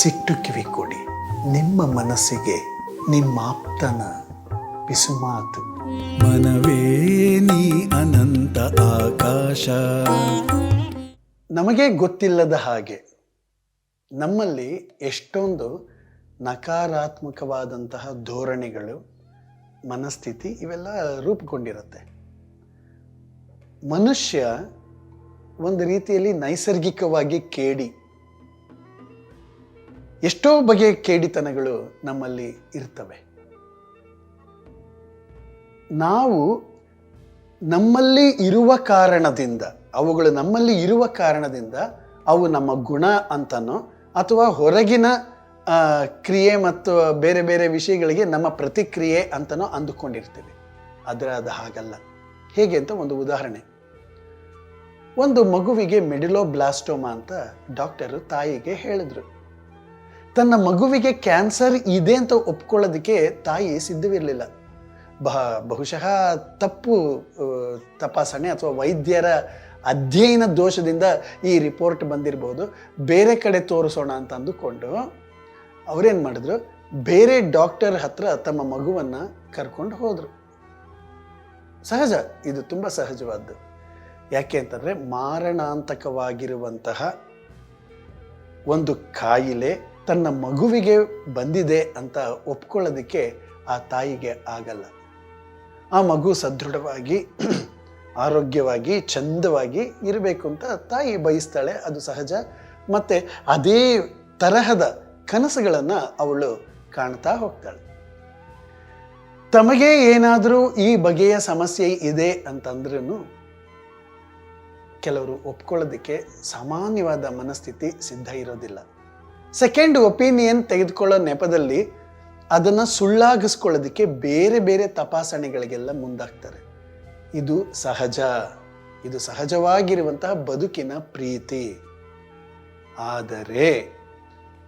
ಮನಸ್ಸಿಟ್ಟು ಕಿವಿ ಕೊಡಿ. ನಿಮ್ಮ ಮನಸ್ಸಿಗೆ ನಿಮ್ಮಾಪ್ತನ ಪಿಸುಮಾತು ಮನವೇ ನೀ ಅನಂತ ಆಕಾಶ. ನಮಗೆ ಗೊತ್ತಿಲ್ಲದ ಹಾಗೆ ನಮ್ಮಲ್ಲಿ ಎಷ್ಟೊಂದು ನಕಾರಾತ್ಮಕವಾದಂತಹ ಧೋರಣೆಗಳು ಮನಸ್ಥಿತಿ ಇವೆಲ್ಲ ರೂಪುಗೊಂಡಿರುತ್ತೆ. ಮನುಷ್ಯ ಒಂದು ರೀತಿಯಲ್ಲಿ ನೈಸರ್ಗಿಕವಾಗಿ ಕೇಡಿ ಎಷ್ಟೋ ಬಗೆಯ ಕೇಡಿತನಗಳು ನಮ್ಮಲ್ಲಿ ಇರ್ತವೆ. ನಾವು ನಮ್ಮಲ್ಲಿ ಇರುವ ಕಾರಣದಿಂದ, ಅವುಗಳು ನಮ್ಮಲ್ಲಿ ಇರುವ ಕಾರಣದಿಂದ ಅವು ನಮ್ಮ ಗುಣ ಅಂತನೋ ಅಥವಾ ಹೊರಗಿನ ಕ್ರಿಯೆ ಮತ್ತು ಬೇರೆ ಬೇರೆ ವಿಷಯಗಳಿಗೆ ನಮ್ಮ ಪ್ರತಿಕ್ರಿಯೆ ಅಂತನೋ ಅಂದುಕೊಂಡಿರ್ತೀವಿ. ಆದರೆ ಅದು ಹಾಗಲ್ಲ. ಹೇಗೆ ಅಂತ ಒಂದು ಉದಾಹರಣೆ. ಒಂದು ಮಗುವಿಗೆ ಮೆಡಿಲೋ ಬ್ಲಾಸ್ಟೋಮಾ ಅಂತ ಡಾಕ್ಟರು ತಾಯಿಗೆ ಹೇಳಿದ್ರು. ತನ್ನ ಮಗುವಿಗೆ ಕ್ಯಾನ್ಸರ್ ಇದೆ ಅಂತ ಒಪ್ಕೊಳ್ಳೋದಕ್ಕೆ ತಾಯಿ ಸಿದ್ಧವಿರಲಿಲ್ಲ. ಬಹ, ಬಹುಶಃ ತಪ್ಪು ತಪಾಸಣೆ ಅಥವಾ ವೈದ್ಯರ ಅಧ್ಯಯನ ದೋಷದಿಂದ ಈ ರಿಪೋರ್ಟ್ ಬಂದಿರಬಹುದು ಬೇರೆ ಕಡೆ ತೋರಿಸೋಣ ಅಂತ ಅಂದುಕೊಂಡು ಅವರೇನು ಮಾಡಿದ್ರು? ಬೇರೆ ಡಾಕ್ಟರ್ ಹತ್ರ ತಮ್ಮ ಮಗುವನ್ನು ಕರ್ಕೊಂಡು ಹೋದರು. ಸಹಜ, ಇದು ತುಂಬ ಸಹಜವಾದ್ದು. ಯಾಕೆ ಅಂತಂದರೆ ಮಾರಣಾಂತಕವಾಗಿರುವಂತಹ ಒಂದು ಕಾಯಿಲೆ ತನ್ನ ಮಗುವಿಗೆ ಬಂದಿದೆ ಅಂತ ಒಪ್ಕೊಳ್ಳೋದಕ್ಕೆ ಆ ತಾಯಿಗೆ ಆಗಲ್ಲ. ಆ ಮಗು ಸದೃಢವಾಗಿ, ಆರೋಗ್ಯವಾಗಿ, ಚಂದವಾಗಿ ಇರಬೇಕು ಅಂತ ತಾಯಿ ಬಯಸ್ತಾಳೆ, ಅದು ಸಹಜ. ಮತ್ತು ಅದೇ ತರಹದ ಕನಸುಗಳನ್ನು ಅವಳು ಕಾಣ್ತಾ ಹೋಗ್ತಾಳೆ. ತಮಗೆ ಏನಾದರೂ ಈ ಬಗೆಯ ಸಮಸ್ಯೆ ಇದೆ ಅಂತಂದ್ರೂ ಕೆಲವರು ಒಪ್ಕೊಳ್ಳೋದಕ್ಕೆ ಸಾಮಾನ್ಯವಾದ ಮನಸ್ಥಿತಿ ಸಿದ್ಧ ಇರೋದಿಲ್ಲ. ಸೆಕೆಂಡ್ ಒಪಿನಿಯನ್ ತೆಗೆದುಕೊಳ್ಳೋ ನೆಪದಲ್ಲಿ ಅದನ್ನು ಸುಳ್ಳಾಗಿಸ್ಕೊಳ್ಳೋದಕ್ಕೆ ಬೇರೆ ಬೇರೆ ತಪಾಸಣೆಗಳಿಗೆಲ್ಲ ಮುಂದಾಗ್ತಾರೆ. ಇದು ಸಹಜ. ಇದು ಸಹಜವಾಗಿರುವಂತಹ ಬದುಕಿನ ಪ್ರೀತಿ. ಆದರೆ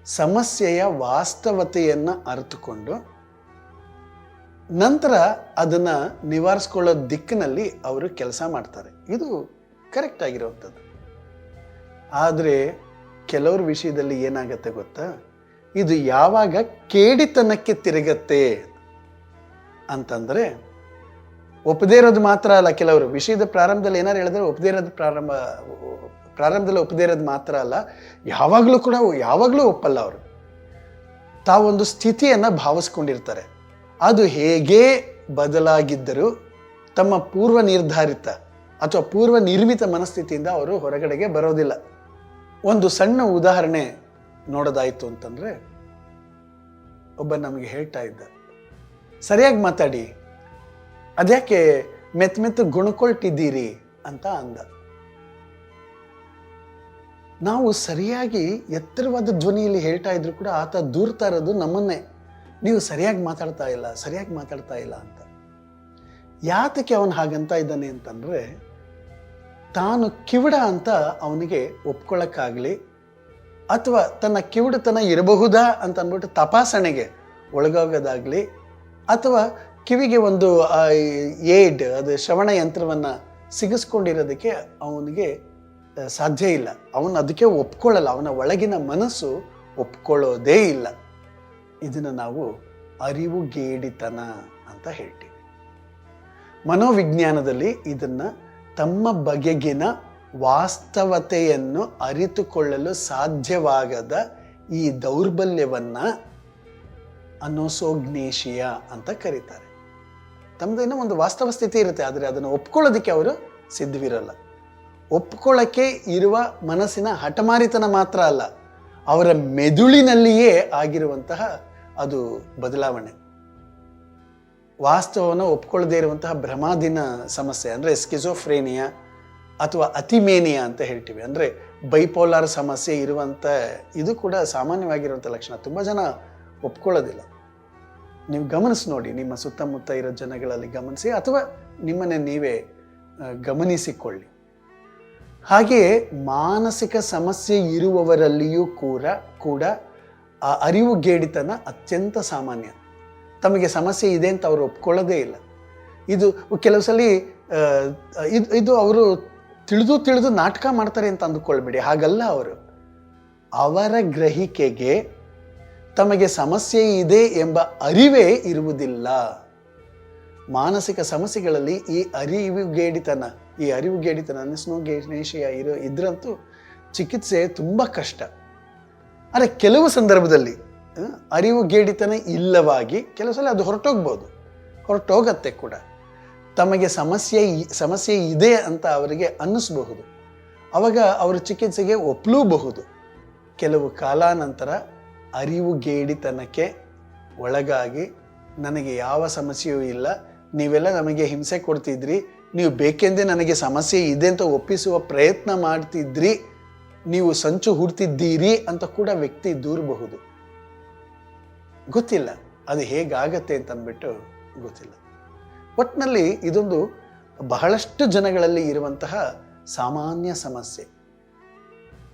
ಸಮಸ್ಯೆಯ ವಾಸ್ತವತೆಯನ್ನು ಅರಿತುಕೊಂಡು ನಂತರ ಅದನ್ನು ನಿವಾರಿಸ್ಕೊಳ್ಳೋ ದಿಕ್ಕಿನಲ್ಲಿ ಅವರು ಕೆಲಸ ಮಾಡ್ತಾರೆ. ಇದು ಕರೆಕ್ಟ್ ಆಗಿರುವಂಥದ್ದು. ಆದರೆ ಕೆಲವ್ರ ವಿಷಯದಲ್ಲಿ ಏನಾಗತ್ತೆ ಗೊತ್ತಾ? ಇದು ಯಾವಾಗ ಕೇಡಿತನಕ್ಕೆ ತಿರುಗತ್ತೆ ಅಂತಂದರೆ ಒಪ್ಪದೇ ಇರೋದು ಮಾತ್ರ ಅಲ್ಲ, ಕೆಲವರು ವಿಷಯದ ಪ್ರಾರಂಭದಲ್ಲಿ ಏನಾರು ಹೇಳಿದ್ರೆ ಒಪ್ಪದೇ ಇರೋದು ಪ್ರಾರಂಭ, ಪ್ರಾರಂಭದಲ್ಲಿ ಒಪ್ಪದೇ ಇರೋದು ಮಾತ್ರ ಅಲ್ಲ, ಯಾವಾಗಲೂ ಕೂಡ ಯಾವಾಗಲೂ ಒಪ್ಪಲ್ಲ ಅವರು. ತಾವೊಂದು ಸ್ಥಿತಿಯನ್ನು ಭಾವಿಸ್ಕೊಂಡಿರ್ತಾರೆ. ಅದು ಹೇಗೆ ಬದಲಾಗಿದ್ದರೂ ತಮ್ಮ ಪೂರ್ವ ನಿರ್ಧಾರಿತ ಅಥವಾ ಪೂರ್ವ ನಿರ್ಮಿತ ಮನಸ್ಥಿತಿಯಿಂದ ಅವರು ಹೊರಗಡೆಗೆ ಬರೋದಿಲ್ಲ. ಒಂದು ಸಣ್ಣ ಉದಾಹರಣೆ ನೋಡೋದಾಯಿತು ಅಂತಂದರೆ ಒಬ್ಬ ನಮಗೆ ಹೇಳ್ತಾ ಇದ್ದ. ಸರಿಯಾಗಿ ಮಾತಾಡಿ. ಅದ್ಯಾಕೆ ಮೆತ್ ಮೆತ್ ಗುಣಕೊಳ್ತಿದ್ದೀರಿ ಅಂತ ಅಂದ. ನಾವು ಸರಿಯಾಗಿ ಎತ್ತರವಾದ ಧ್ವನಿಯಲ್ಲಿ ಹೇಳ್ತಾ ಇದ್ರು ಕೂಡ ಆತ ದೂರ್ತಾ ಇರೋದು ನಮ್ಮನ್ನೇ. ನೀವು ಸರಿಯಾಗಿ ಮಾತಾಡ್ತಾ ಇಲ್ಲ, ಸರಿಯಾಗಿ ಮಾತಾಡ್ತಾ ಇಲ್ಲ ಅಂತ. ಯಾತಕ್ಕೆ ಅವನು ಹಾಗಂತ ಇದ್ದಾನೆ ಅಂತಂದರೆ ತಾನು ಕಿವಿಡ ಅಂತ ಅವನಿಗೆ ಒಪ್ಕೊಳ್ಳೋಕ್ಕಾಗಲಿ ಅಥವಾ ತನ್ನ ಕಿವಿಡತನ ಇರಬಹುದಾ ಅಂತ ಅಂದ್ಬಿಟ್ಟು ತಪಾಸಣೆಗೆ ಒಳಗಾಗೋದಾಗಲಿ ಅಥವಾ ಕಿವಿಗೆ ಒಂದು ಏಡ್, ಅದು ಶ್ರವಣ ಯಂತ್ರವನ್ನು ಸಿಗಿಸ್ಕೊಂಡಿರೋದಕ್ಕೆ ಅವನಿಗೆ ಸಾಧ್ಯ ಇಲ್ಲ. ಅವನು ಅದಕ್ಕೆ ಒಪ್ಕೊಳ್ಳಲ್ಲ ಅವನ ಒಳಗಿನ ಮನಸ್ಸು ಒಪ್ಕೊಳ್ಳೋದೇ ಇಲ್ಲ. ಇದನ್ನು ನಾವು ಅರಿವು ಗೇಡಿತನ ಅಂತ ಹೇಳ್ತೀವಿ. ಮನೋವಿಜ್ಞಾನದಲ್ಲಿ ಇದನ್ನು ತಮ್ಮ ಬಗೆಗಿನ ವಾಸ್ತವತೆಯನ್ನು ಅರಿತುಕೊಳ್ಳಲು ಸಾಧ್ಯವಾಗದ ಈ ದೌರ್ಬಲ್ಯವನ್ನು ಅನೋಸೋಗ್ನೇಶಿಯ ಅಂತ ಕರೀತಾರೆ. ತಮ್ಮದೇನೋ ಒಂದು ವಾಸ್ತವ ಸ್ಥಿತಿ ಇರುತ್ತೆ, ಆದರೆ ಅದನ್ನು ಒಪ್ಕೊಳ್ಳೋದಕ್ಕೆ ಅವರು ಸಿದ್ಧವಿರಲ್ಲ. ಒಪ್ಕೊಳ್ಳೋಕ್ಕೆ ಇರುವ ಮನಸ್ಸಿನ ಹಠಮಾರಿತನ ಮಾತ್ರ ಅಲ್ಲ, ಅವರ ಮೆದುಳಿನಲ್ಲಿಯೇ ಆಗಿರುವಂತಹ ಅದು ಬದಲಾವಣೆ. ವಾಸ್ತವವನ್ನು ಒಪ್ಕೊಳ್ಳದೇ ಇರುವಂತಹ ಭ್ರಮಾದಿನ ಸಮಸ್ಯೆ, ಅಂದರೆ ಸ್ಕಿಜೋಫ್ರೇನಿಯಾ ಅಥವಾ ಅತಿಮೇನಿಯಾ ಅಂತ ಹೇಳ್ತೀವಿ. ಅಂದರೆ ಬೈಪೋಲಾರ್ ಸಮಸ್ಯೆ ಇರುವಂಥ ಇದು ಕೂಡ ಸಾಮಾನ್ಯವಾಗಿರುವಂಥ ಲಕ್ಷಣ. ತುಂಬ ಜನ ಒಪ್ಕೊಳ್ಳೋದಿಲ್ಲ. ನೀವು ಗಮನಿಸಿ ನೋಡಿ, ನಿಮ್ಮ ಸುತ್ತಮುತ್ತ ಇರೋ ಜನಗಳಲ್ಲಿ ಗಮನಿಸಿ, ಅಥವಾ ನಿಮ್ಮನ್ನೇ ನೀವೇ ಗಮನಿಸಿಕೊಳ್ಳಿ. ಹಾಗೆಯೇ ಮಾನಸಿಕ ಸಮಸ್ಯೆ ಇರುವವರಲ್ಲಿಯೂ ಕೂಡ ಕೂಡ ಆ ಅರಿವುಗೇಡಿತನ ಅತ್ಯಂತ ಸಾಮಾನ್ಯ. ತಮಗೆ ಸಮಸ್ಯೆ ಇದೆ ಅಂತ ಅವರು ಒಪ್ಕೊಳ್ಳೋದೇ ಇಲ್ಲ. ಇದು ಕೆಲವು ಸಲ ಇದು ಇದು ಅವರು ತಿಳಿದು ತಿಳಿದು ನಾಟಕ ಮಾಡ್ತಾರೆ ಅಂತ ಅಂದುಕೊಳ್ಬೇಡಿ. ಹಾಗಲ್ಲ ಅವರು. ಅವರ ಗ್ರಹಿಕೆಗೆ ತಮಗೆ ಸಮಸ್ಯೆ ಇದೆ ಎಂಬ ಅರಿವೇ ಇರುವುದಿಲ್ಲ. ಮಾನಸಿಕ ಸಮಸ್ಯೆಗಳಲ್ಲಿ ಈ ಅರಿವುಗೇಡಿತನ ಈ ಅರಿವುಗೇಡಿತನ ಅನಿಸ್ನೋಗೇನೇಶಿಯ ಇರೋ ಇದ್ರಂತೂ ಚಿಕಿತ್ಸೆ ತುಂಬ ಕಷ್ಟ. ಆದರೆ ಕೆಲವು ಸಂದರ್ಭದಲ್ಲಿ ಆ, ಅರಿವುಗೇಡಿತನ ಇಲ್ಲವಾಗಿ ಕೆಲವು ಸಲ ಅದು ಹೊರಟೋಗ್ಬೋದು. ಹೊರಟೋಗತ್ತೆ ಕೂಡ. ತಮಗೆ ಸಮಸ್ಯೆ ಸಮಸ್ಯೆ ಇದೆ ಅಂತ ಅವರಿಗೆ ಅನ್ನಿಸ್ಬಹುದು. ಅವಾಗ ಅವರು ಚಿಕಿತ್ಸೆಗೆ ಒಪ್ಪಲೂಬಹುದು ಕೆಲವು ಕಾಲಾನಂತರ ಅರಿವು ಗೇಡಿತನಕ್ಕೆ ಒಳಗಾಗಿ ನನಗೆ ಯಾವ ಸಮಸ್ಯೆಯೂ ಇಲ್ಲ ನೀವೆಲ್ಲ ನಮಗೆ ಹಿಂಸೆ ಕೊಡ್ತಿದ್ರಿ ನೀವು ಬೇಕೆಂದೇ ನನಗೆ ಸಮಸ್ಯೆ ಇದೆ ಅಂತ ಒಪ್ಪಿಸುವ ಪ್ರಯತ್ನ ಮಾಡ್ತಿದ್ರಿ ನೀವು ಸಂಚು ಹುಡ್ತಿದ್ದೀರಿ ಅಂತ ಕೂಡ ವ್ಯಕ್ತಿ ದೂರಬಹುದು. ಗೊತ್ತಿಲ್ಲ. ಅದು ಹೇಗಾಗತ್ತೆ ಅಂತ ಅಂದ್ಬಿಟ್ಟು ಗೊತ್ತಿಲ್ಲ. ಒಟ್ಟಿನಲ್ಲಿ ಇದೊಂದು ಬಹಳಷ್ಟು ಜನಗಳಲ್ಲಿ ಇರುವಂತಹ ಸಾಮಾನ್ಯ ಸಮಸ್ಯೆ.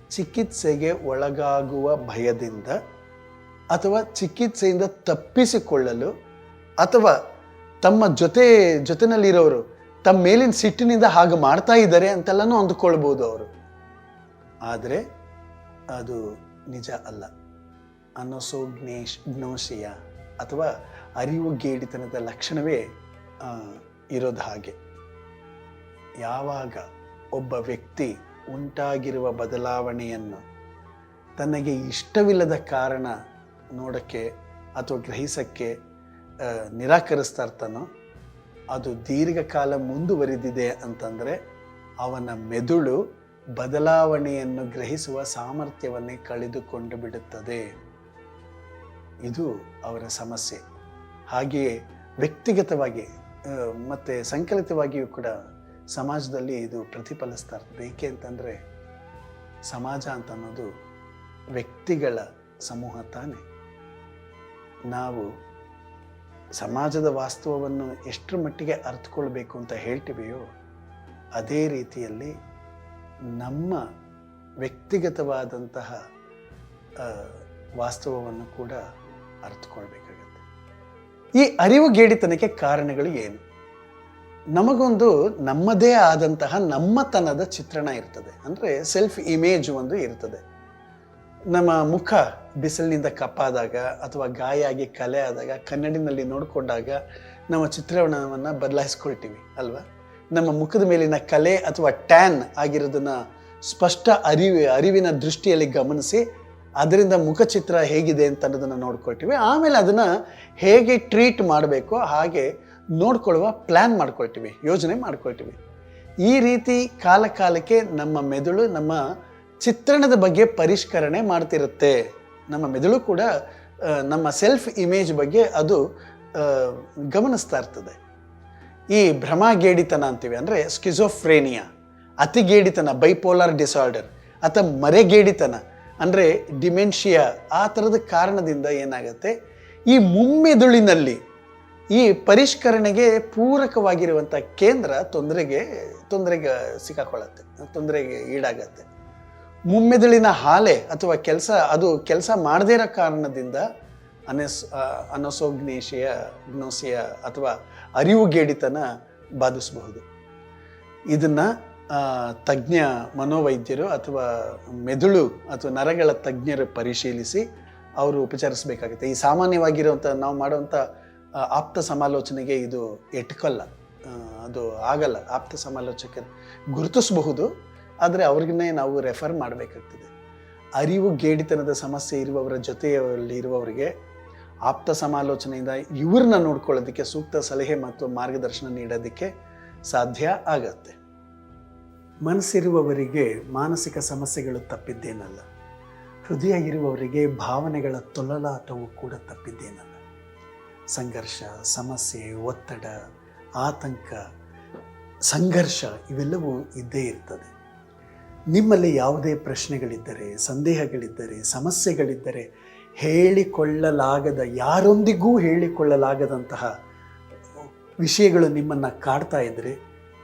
ಚಿಕಿತ್ಸೆಗೆ ಒಳಗಾಗುವ ಭಯದಿಂದ ಅಥವಾ ಚಿಕಿತ್ಸೆಯಿಂದ ತಪ್ಪಿಸಿಕೊಳ್ಳಲು ಅಥವಾ ತಮ್ಮ ಜೊತೆ, ಜೊತೆನಲ್ಲಿರೋರು ತಮ್ಮ ಮೇಲಿನ ಸಿಟ್ಟಿನಿಂದ ಹಾಗೆ ಮಾಡ್ತಾ ಇದ್ದಾರೆ ಅಂತೆಲ್ಲನೂ ಅಂದುಕೊಳ್ಬೋದು ಅವರು. ಆದರೆ ಅದು ನಿಜ ಅಲ್ಲ. ಅನಸೋಗ್ನೇಶ್ ಅಥವಾ ಅಥವಾ ಅರಿವುಗೇಡಿತನದ ಲಕ್ಷಣವೇ ಇರೋದು ಹಾಗೆ. ಯಾವಾಗ ಒಬ್ಬ ವ್ಯಕ್ತಿ ಉಂಟಾಗಿರುವ ಬದಲಾವಣೆಯನ್ನು ತನಗೆ ಇಷ್ಟವಿಲ್ಲದ ಕಾರಣ ನೋಡಕ್ಕೆ ಅಥವಾ ಗ್ರಹಿಸಕ್ಕೆ ನಿರಾಕರಿಸ್ತಾ ಇರ್ತಾನೋ, ಅದು ದೀರ್ಘಕಾಲ ಮುಂದುವರಿದಿದೆ ಅಂತಂದರೆ ಅವನ ಮೆದುಳು ಬದಲಾವಣೆಯನ್ನು ಗ್ರಹಿಸುವ ಸಾಮರ್ಥ್ಯವನ್ನೇ ಕಳೆದುಕೊಂಡು ಬಿಡುತ್ತದೆ. ಇದು ಅವರ ಸಮಸ್ಯೆ. ಹಾಗೆಯೇ ವ್ಯಕ್ತಿಗತವಾಗಿ ಮತ್ತು ಸಂಕಲಿತವಾಗಿಯೂ ಕೂಡ ಸಮಾಜದಲ್ಲಿ ಇದು ಪ್ರತಿಫಲಿಸ್ತಾ ಇರ್ತದೆ ಏಕೆ ಅಂತಂದರೆ ಸಮಾಜ ಅಂತ ಅನ್ನೋದು ವ್ಯಕ್ತಿಗಳ ಸಮೂಹ ತಾನೆ. ನಾವು ಸಮಾಜದ ವಾಸ್ತವವನ್ನು ಎಷ್ಟರ ಮಟ್ಟಿಗೆ ಅರ್ಥಕೊಳ್ಬೇಕು ಅಂತ ಹೇಳ್ತೀವಿಯೋ, ಅದೇ ರೀತಿಯಲ್ಲಿ ನಮ್ಮ ವ್ಯಕ್ತಿಗತವಾದಂತಹ ವಾಸ್ತವವನ್ನು ಕೂಡ ಅರ್ಥಕೊಳ್ಬೇಕಾಗತ್ತೆ ಈ ಅರಿವು ಗೇಡಿತನಕ್ಕೆ ಕಾರಣಗಳು ಏನು? ನಮಗೊಂದು ನಮ್ಮದೇ ಆದಂತಹ ನಮ್ಮತನದ ಚಿತ್ರಣ ಇರ್ತದೆ. ಅಂದರೆ ಸೆಲ್ಫ್ ಇಮೇಜ್ ಒಂದು ಇರ್ತದೆ. ನಮ್ಮ ಮುಖ ಬಿಸಿಲಿನಿಂದ ಕಪ್ಪಾದಾಗ ಅಥವಾ ಗಾಯ ಆಗಿ ಕಲೆ ಆದಾಗ ಕನ್ನಡಿನಲ್ಲಿ ನೋಡಿಕೊಂಡಾಗ ನಮ್ಮ ಚಿತ್ರಣವನ್ನು ಬದಲಾಯಿಸ್ಕೊಳ್ತೀವಿ, ಅಲ್ವಾ? ನಮ್ಮ ಮುಖದ ಮೇಲಿನ ಕಲೆ ಅಥವಾ ಟ್ಯಾನ್ ಆಗಿರೋದನ್ನ ಸ್ಪಷ್ಟ ಅರಿವು, ಅರಿವಿನ ದೃಷ್ಟಿಯಲ್ಲಿ ಗಮನಿಸಿ ಅದರಿಂದ ಮುಖಚಿತ್ರ ಹೇಗಿದೆ ಅಂತ ಅನ್ನೋದನ್ನು ನೋಡ್ಕೊಳ್ತೀವಿ. ಆಮೇಲೆ ಅದನ್ನು ಹೇಗೆ ಟ್ರೀಟ್ ಮಾಡಬೇಕು ಹಾಗೆ ನೋಡ್ಕೊಳ್ಳುವ ಪ್ಲ್ಯಾನ್ ಮಾಡ್ಕೊಳ್ತೀವಿ, ಯೋಜನೆ ಮಾಡ್ಕೊಳ್ತೀವಿ. ಈ ರೀತಿ ಕಾಲ ಕಾಲಕ್ಕೆ ನಮ್ಮ ಮೆದುಳು ನಮ್ಮ ಚಿತ್ರಣದ ಬಗ್ಗೆ ಪರಿಷ್ಕರಣೆ ಮಾಡ್ತಿರುತ್ತೆ. ನಮ್ಮ ಮೆದುಳು ಕೂಡ ನಮ್ಮ ಸೆಲ್ಫ್ ಇಮೇಜ್ ಬಗ್ಗೆ ಅದು ಗಮನಿಸ್ತಾ ಇರ್ತದೆ. ಈ ಭ್ರಮಾಗೇಡಿತನ ಅಂತೀವಿ, ಅಂದರೆ ಸ್ಕಿಜೋಫ್ರೇನಿಯಾ ಅತಿಗೇಡಿತನ ಬೈಪೋಲಾರ್ ಡಿಸಾರ್ಡರ್ ಅಥವಾ ಮರೆಗೇಡಿತನ. ಅಂದರೆ ಡಿಮೆನ್ಷಿಯಾ, ಆ ಥರದ ಕಾರಣದಿಂದ ಏನಾಗುತ್ತೆ? ಈ ಮುಮ್ಮೆದುಳಿನಲ್ಲಿ ಈ ಪರಿಷ್ಕರಣೆಗೆ ಪೂರಕವಾಗಿರುವಂಥ ಕೇಂದ್ರ ತೊಂದರೆಗೆ ತೊಂದರೆಗೆ ಸಿಕ್ಕಾಕೊಳ್ಳುತ್ತೆ, ತೊಂದರೆಗೆ ಈಡಾಗತ್ತೆ. ಮುಮ್ಮೆದುಳಿನ ಹಾಲೆ ಅಥವಾ ಕೆಲಸ, ಅದು ಕೆಲಸ ಮಾಡದೇ ಇರೋ ಕಾರಣದಿಂದ ಅನಸ್ ಅನಸೋಗ್ನೇಶಿಯ ಗ್ನೋಸಿಯ ಅಥವಾ ಅರಿವುಗೇಡಿತನ ಬಾಧಿಸಬಹುದು. ಇದನ್ನು ತಜ್ಞ ಮನೋವೈದ್ಯರು ಅಥವಾ ಮೆದುಳು ಅಥವಾ ನರಗಳ ತಜ್ಞರು ಪರಿಶೀಲಿಸಿ ಅವರು ಉಪಚರಿಸಬೇಕಾಗುತ್ತೆ. ಈ ಸಾಮಾನ್ಯವಾಗಿರುವಂಥ ನಾವು ಮಾಡುವಂಥ ಆಪ್ತ ಸಮಾಲೋಚನೆಗೆ ಇದು ಎಟ್ಕೊಲ್ಲ. ಅದು ಆಗಲ್ಲ. ಆಪ್ತ ಸಮಾಲೋಚಕ ಗುರುತಿಸಬಹುದು, ಆದರೆ ಅವ್ರಿಗನ್ನೇ ನಾವು ರೆಫರ್ ಮಾಡಬೇಕಾಗ್ತದೆ. ಅರಿವು ಗೇಡಿತನದ ಸಮಸ್ಯೆ ಇರುವವರ ಜೊತೆಯಲ್ಲಿ ಇರುವವರಿಗೆ ಆಪ್ತ ಸಮಾಲೋಚನೆಯಿಂದ ಇವ್ರನ್ನ ನೋಡ್ಕೊಳ್ಳೋದಕ್ಕೆ ಸೂಕ್ತ ಸಲಹೆ ಮತ್ತು ಮಾರ್ಗದರ್ಶನ ನೀಡೋದಕ್ಕೆ ಸಾಧ್ಯ ಆಗತ್ತೆ. ಮನಸ್ಸಿರುವವರಿಗೆ ಮಾನಸಿಕ ಸಮಸ್ಯೆಗಳು ತಪ್ಪಿದ್ದೇನಲ್ಲ. ಹೃದಯ ಇರುವವರಿಗೆ ಭಾವನೆಗಳ ತೊಲಲಾಟವು ಕೂಡ ತಪ್ಪಿದ್ದೇನಲ್ಲ. ಸಂಘರ್ಷ, ಸಮಸ್ಯೆ, ಒತ್ತಡ, ಆತಂಕ, ಸಂಘರ್ಷ ಇವೆಲ್ಲವೂ ಇದ್ದೇ ಇರ್ತದೆ. ನಿಮ್ಮಲ್ಲಿ ಯಾವುದೇ ಪ್ರಶ್ನೆಗಳಿದ್ದರೆ, ಸಂದೇಹಗಳಿದ್ದರೆ, ಸಮಸ್ಯೆಗಳಿದ್ದರೆ ಹೇಳಿಕೊಳ್ಳಲಾಗದ, ಯಾರೊಂದಿಗೂ ಹೇಳಿಕೊಳ್ಳಲಾಗದಂತಹ ವಿಷಯಗಳು ನಿಮ್ಮನ್ನು ಕಾಡ್ತಾ ಇದ್ದರೆ